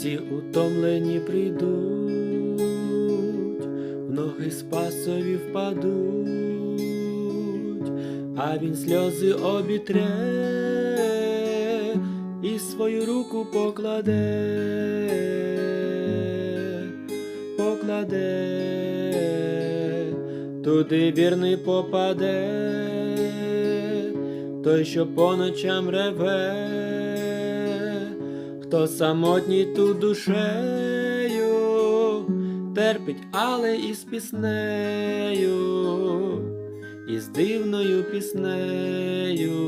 всі утомлені прийдуть, в ноги спасові впадуть, а він сльози обітре і свою руку покладе, покладе, туди вірний попаде, той, що по ночам реве, хто самотній тут душею, терпить, але із піснею, із дивною піснею,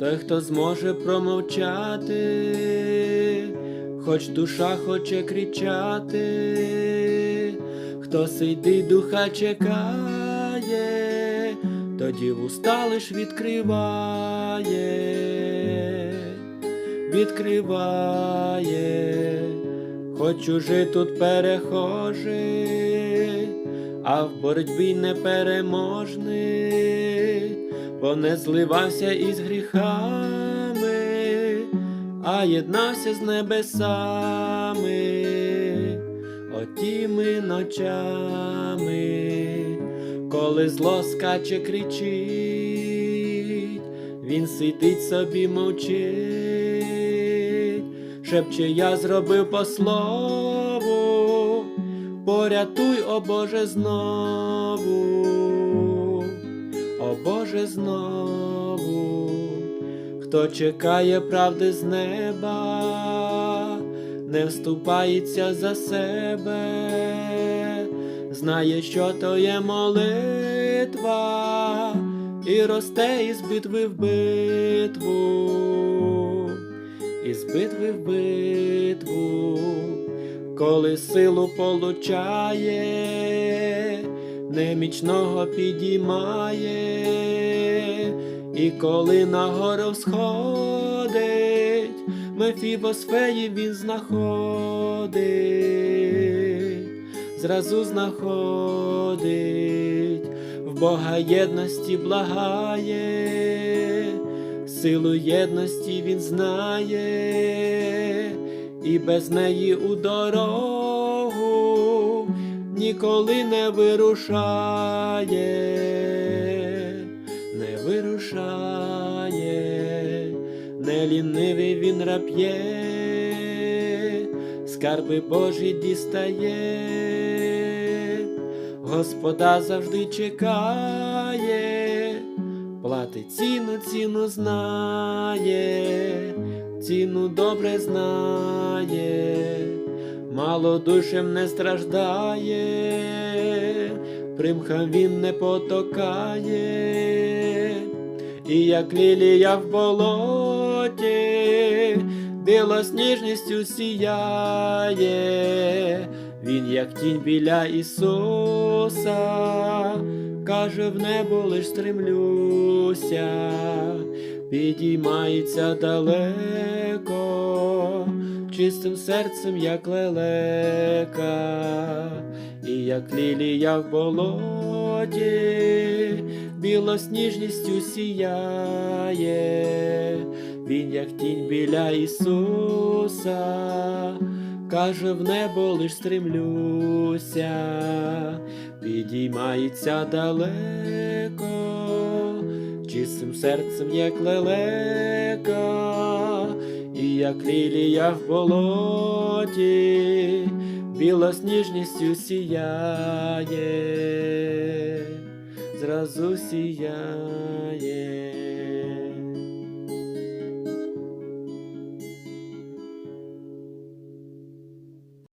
той, хто зможе промовчати, хоч душа хоче кричати, хто сидить духа чекає, тоді вуста лиш відкриває відкриває, хоч чужий тут перехожий, а в боротьбі непереможний, бо не зливався із гріхами, а єднався з небесами, отіми ночами, коли зло скаче кричить, він сидить собі мовчить, шепче, я зробив по слову, порятуй, о Боже, знову, о Боже, знову, хто чекає правди з неба, не вступається за себе, знає, що то є молитва і росте із битви в битву, із битви в битву, коли силу получає, немічного підіймає, і коли на гору сходить, Мефібосфеї він знаходить, зразу знаходить в Бога єдності благає, силу єдності він знає, і без неї у дорогу ніколи не вирушає, не вирушає, не лінивий він рап'є, скарби Божі дістає. Господа завжди чекає, платить ціну, ціну знає, ціну добре знає, малодушем не страждає, примхам він не потокає, і як лілія в болоті, білосніжністю сіяє. Він, як тінь біля Ісуса, каже, в небо лиш стремлюся, підіймається далеко, чистим серцем, як лелека, і як лілія в болоті, білосніжністю сіяє, він, як тінь біля Ісуса каже, в небо лиш стремлюся, підіймається далеко, чистим серцем, як лелека, і як лілія в болоті, білосніжністю сіяє, зразу сіяє.